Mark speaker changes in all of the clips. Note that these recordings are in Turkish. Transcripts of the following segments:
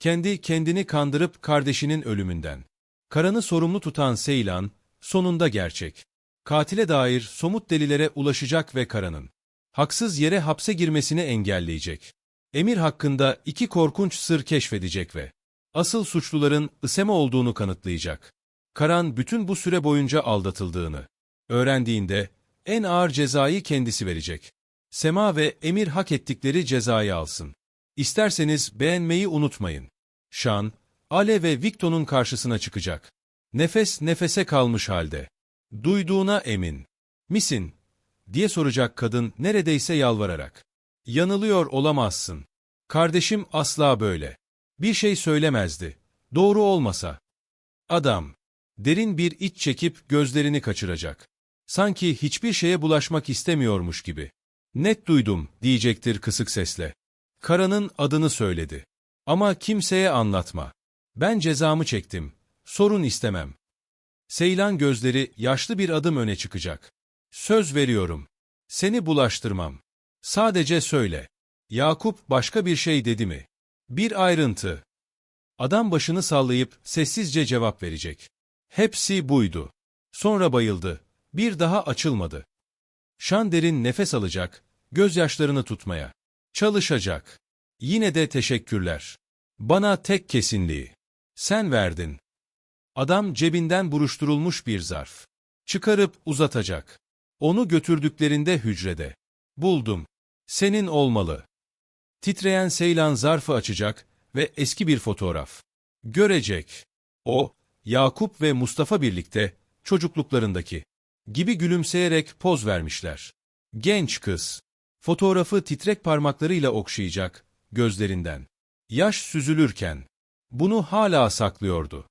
Speaker 1: Kendi kendini kandırıp kardeşinin ölümünden. Karan'ı sorumlu tutan Seylan, sonunda gerçek. Katile dair somut delilere ulaşacak ve Karan'ın haksız yere hapse girmesini engelleyecek. Emir hakkında iki korkunç sır keşfedecek ve asıl suçluların Isema olduğunu kanıtlayacak. Karan bütün bu süre boyunca aldatıldığını öğrendiğinde en ağır cezayı kendisi verecek. Sema ve Emir hak ettikleri cezayı alsın. İsterseniz beğenmeyi unutmayın. Şan, Ale ve Victo'nun karşısına çıkacak. Nefes nefese kalmış halde. Duyduğuna emin. Misin? diye soracak kadın neredeyse yalvararak. Yanılıyor olamazsın. Kardeşim asla böyle. Bir şey söylemezdi. Doğru olmasa. Adam. Derin bir iç çekip gözlerini kaçıracak. Sanki hiçbir şeye bulaşmak istemiyormuş gibi. Net duydum, diyecektir kısık sesle. Karanın adını söyledi. Ama kimseye anlatma. Ben cezamı çektim. Sorun istemem. Seylan gözleri yaşlı bir adım öne çıkacak. Söz veriyorum. Seni bulaştırmam. Sadece söyle. Yakup başka bir şey dedi mi? Bir ayrıntı. Adam başını sallayıp sessizce cevap verecek. Hepsi buydu. Sonra bayıldı. Bir daha açılmadı. Şan derin nefes alacak, gözyaşlarını tutmaya. Çalışacak. Yine de teşekkürler. Bana tek kesinliği. Sen verdin. Adam cebinden buruşturulmuş bir zarf. Çıkarıp uzatacak. Onu götürdüklerinde hücrede. Buldum. Senin olmalı. Titreyen Seylan zarfı açacak ve eski bir fotoğraf. Görecek. O, Yakup ve Mustafa birlikte, çocukluklarındaki gibi gülümseyerek poz vermişler. Genç kız. Fotoğrafı titrek parmaklarıyla okşayacak, gözlerinden. Yaş süzülürken, bunu hala saklıyordu.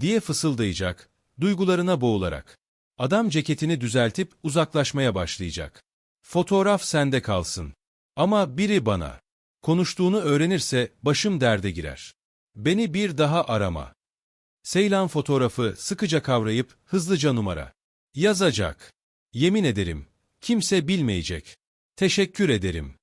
Speaker 1: Diye fısıldayacak, duygularına boğularak. Adam ceketini düzeltip uzaklaşmaya başlayacak. Fotoğraf sende kalsın. Ama biri bana. Konuştuğunu öğrenirse başım derde girer. Beni bir daha arama. Seylan fotoğrafı sıkıca kavrayıp hızlıca numara. Yazacak. Yemin ederim. Kimse bilmeyecek. Teşekkür ederim.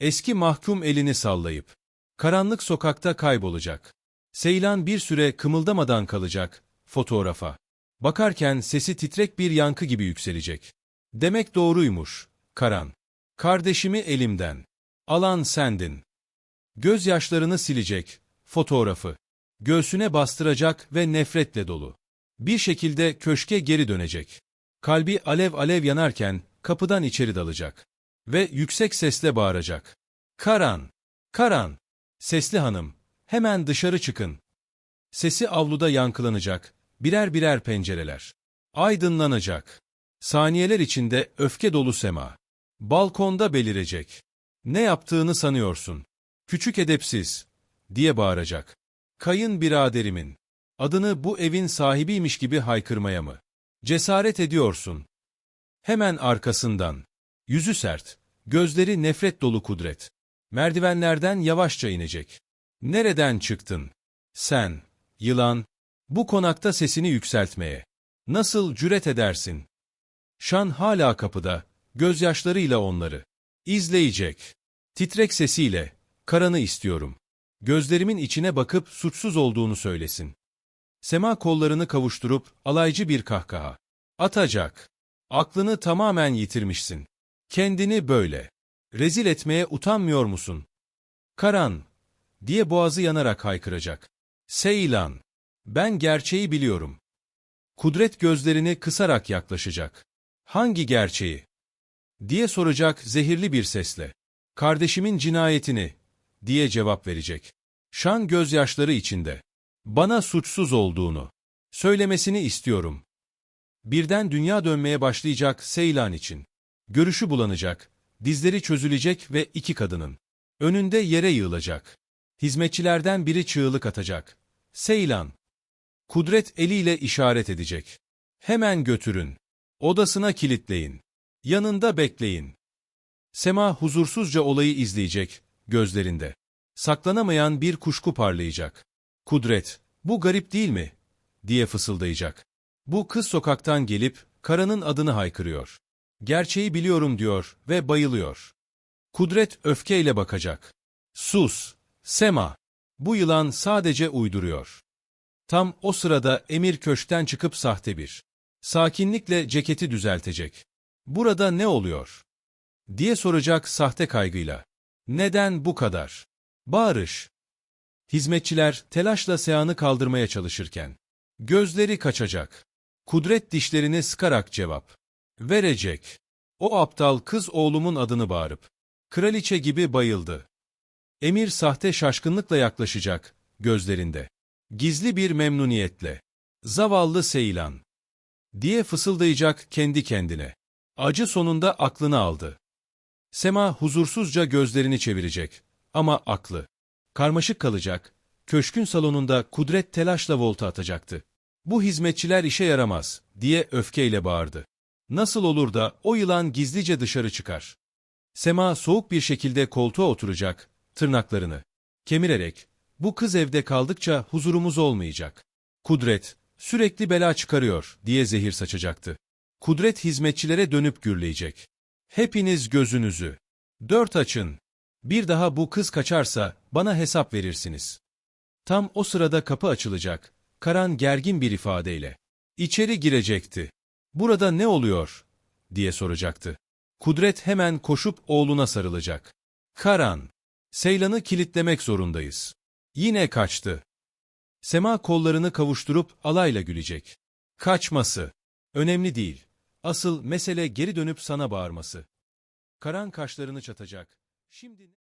Speaker 1: Eski mahkum elini sallayıp. Karanlık sokakta kaybolacak. Seylan bir süre kımıldamadan kalacak. Fotoğrafa. Bakarken sesi titrek bir yankı gibi yükselecek. Demek doğruymuş. Karan. Kardeşimi elimden. Alan sendin. Gözyaşlarını silecek. Fotoğrafı. Göğsüne bastıracak ve nefretle dolu. Bir şekilde köşke geri dönecek. Kalbi alev alev yanarken kapıdan içeri dalacak. Ve yüksek sesle bağıracak. Karan! Karan! Sesli hanım, hemen dışarı çıkın. Sesi avluda yankılanacak, birer birer pencereler. Aydınlanacak. Saniyeler içinde öfke dolu sema. Balkonda belirecek. Ne yaptığını sanıyorsun? Küçük edepsiz, diye bağıracak. Kayın biraderimin. Adını bu evin sahibiymiş gibi haykırmaya mı? Cesaret ediyorsun. Hemen arkasından. Yüzü sert, gözleri nefret dolu kudret. Merdivenlerden yavaşça inecek. Nereden çıktın? Sen, yılan, bu konakta sesini yükseltmeye. Nasıl cüret edersin? Şan hala kapıda, gözyaşlarıyla onları. İzleyecek. Titrek sesiyle, Karan'ı istiyorum. Gözlerimin içine bakıp suçsuz olduğunu söylesin. Sema kollarını kavuşturup alaycı bir kahkaha. Atacak. Aklını tamamen yitirmişsin. Kendini böyle. Rezil etmeye utanmıyor musun? Karan, diye boğazı yanarak haykıracak. Seylan, ben gerçeği biliyorum. Kudret gözlerini kısarak yaklaşacak. Hangi gerçeği? diye soracak zehirli bir sesle. Kardeşimin cinayetini, diye cevap verecek. Şan gözyaşları içinde. Bana suçsuz olduğunu söylemesini istiyorum. Birden dünya dönmeye başlayacak Seylan için. Görüşü bulanacak, dizleri çözülecek ve iki kadının önünde yere yığılacak. Hizmetçilerden biri çığlık atacak. Seylan. Kudret eliyle işaret edecek. Hemen götürün. Odasına kilitleyin. Yanında bekleyin. Sema huzursuzca olayı izleyecek, gözlerinde. Saklanamayan bir kuşku parlayacak. Kudret, bu garip değil mi? diye fısıldayacak. Bu kız sokaktan gelip Kara'nın adını haykırıyor. Gerçeği biliyorum diyor ve bayılıyor. Kudret öfkeyle bakacak. Sus, Sema. Bu yılan sadece uyduruyor. Tam o sırada Emir köşkten çıkıp sahte bir. Sakinlikle ceketi düzeltecek. Burada ne oluyor? diye soracak sahte kaygıyla. Neden bu kadar? Bağırış. Hizmetçiler telaşla Sean'ı kaldırmaya çalışırken. Gözleri kaçacak. Kudret dişlerini sıkarak cevap. Verecek. O aptal kız oğlumun adını bağırıp. Kraliçe gibi bayıldı. Emir sahte şaşkınlıkla yaklaşacak, gözlerinde. Gizli bir memnuniyetle. Zavallı Seylan. Diye fısıldayacak kendi kendine. Acı sonunda aklını aldı. Sema huzursuzca gözlerini çevirecek. Ama aklı. Karmaşık kalacak. Köşkün salonunda kudret telaşla volta atacaktı. Bu hizmetçiler işe yaramaz, diye öfkeyle bağırdı. Nasıl olur da o yılan gizlice dışarı çıkar? Sema soğuk bir şekilde koltuğa oturacak, tırnaklarını kemirerek, bu kız evde kaldıkça huzurumuz olmayacak. Kudret, sürekli bela çıkarıyor, diye zehir saçacaktı. Kudret hizmetçilere dönüp gürleyecek. Hepiniz gözünüzü. Dört açın. Bir daha bu kız kaçarsa bana hesap verirsiniz. Tam o sırada kapı açılacak. Karan gergin bir ifadeyle. İçeri girecekti. Burada ne oluyor? diye soracaktı. Kudret hemen koşup oğluna sarılacak. Karan, Seylan'ı kilitlemek zorundayız. Yine kaçtı. Sema kollarını kavuşturup alayla gülecek. Kaçması. Önemli değil. Asıl mesele geri dönüp sana bağırması. Karan kaşlarını çatacak. Şimdi...